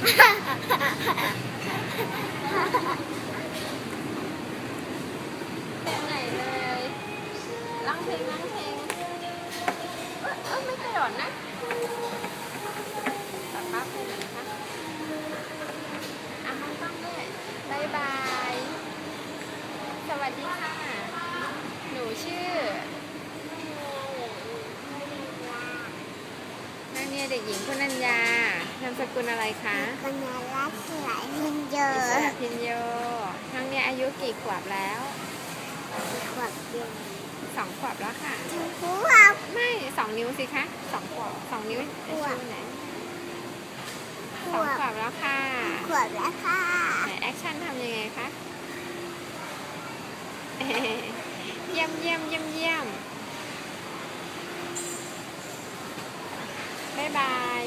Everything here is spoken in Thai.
สวัสดีค่ะ หนูชื่อนัก เรียนเด็กหญิงคุณัญญานามสกุลอะไรคะกัญญาลักษณ์สลายพินเยอิอสระพินโยน้องเนี่ยอายุกี่ขวบแล้วขวบเดียวสองขวบแล้วค่ะถึงขวบไม่สองนิ้วสิคะสองขวบสองนิ้วขวบชูไหนขสองวบขวบแล้วค่ะขวบแล้วค่ะไหนแอคชั่นทำยังไงคะเยี่ยมเยี่ยมเยี่ยมเยี่ยม 拜